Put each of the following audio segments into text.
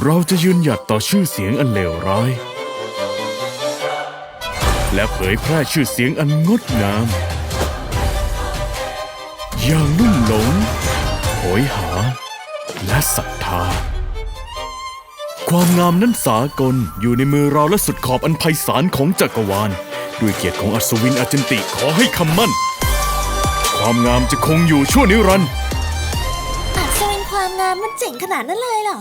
เราจะยืนหยัดต่อชื่อเสียงอันเลวร้าย และเผยแพร่ชื่อเสียงอันงดงาม อย่างลุ่มหลงโหยหา และศรัทธา ความงามนั้นสากลอยู่ในมือเราและสุดขอบอันไพศาลของจักรวาล ด้วยเกียรติของอัศวินอาร์เจนติขอให้คำมั่น ความงามจะคงอยู่ชั่วนิรันดร์ อัศวินความงามมันเจ๋งขนาดนั้นเลยเหรอ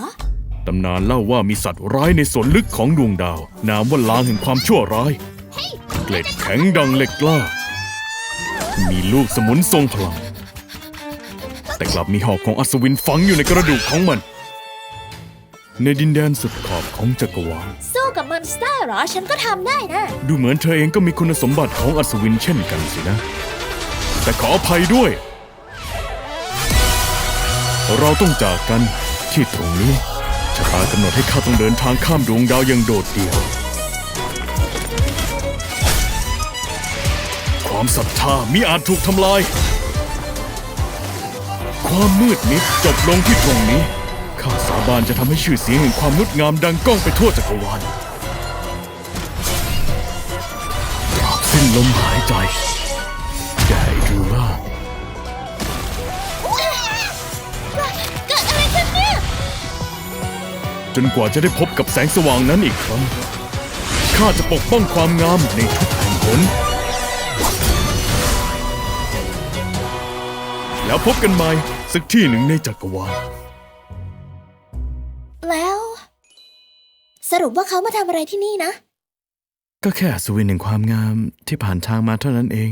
ตำนานเล่าว่ามีสัตว์ร้ายในส่วนลึกของดวงดาว นามว่าลางแห่งความชั่วร้าย เกล็ดแข็งดังเหล็กกล้า มีลูกสมุนทรงพลัง แต่กลับมีหอกของอัศวินฝังอยู่ในกระดูกของมัน ในดินแดนสุดขอบของจักรวาลสู้กับมอนสเตอร์เหรอ ฉันก็ทำได้นะ ดูเหมือนเธอเองก็มีคุณสมบัติของอัศวินเช่นกันสินะ แต่ขออภัยด้วย เราต้องจากกันที่ตรงนี้ ชะตากำหนดให้ข้าต้องเดินทางข้ามดวงดาวอย่างโดดเดี่ยว ความศรัทธามิอาจถูกทำลาย ความมืดมิดจบลงที่ตรงนี้ ข้าสาบานจะทำให้ชื่อเสียงแห่งความงดงามดังก้องไปทั่วจักรวาลตราบสิ้นลมหายใจ จนกว่าจะได้พบกับแสงสว่างนั้นอีกครั้ง ข้าจะปกป้องความงามในทุกแห่งหนแล้วพบกันใหม่สักที่หนึ่งในจักรวาล แล้ว สรุปว่าเขามาทำอะไรที่นี่นะ ก็แค่อัศวินแห่งความงามที่ผ่านทางมาเท่านั้นเอง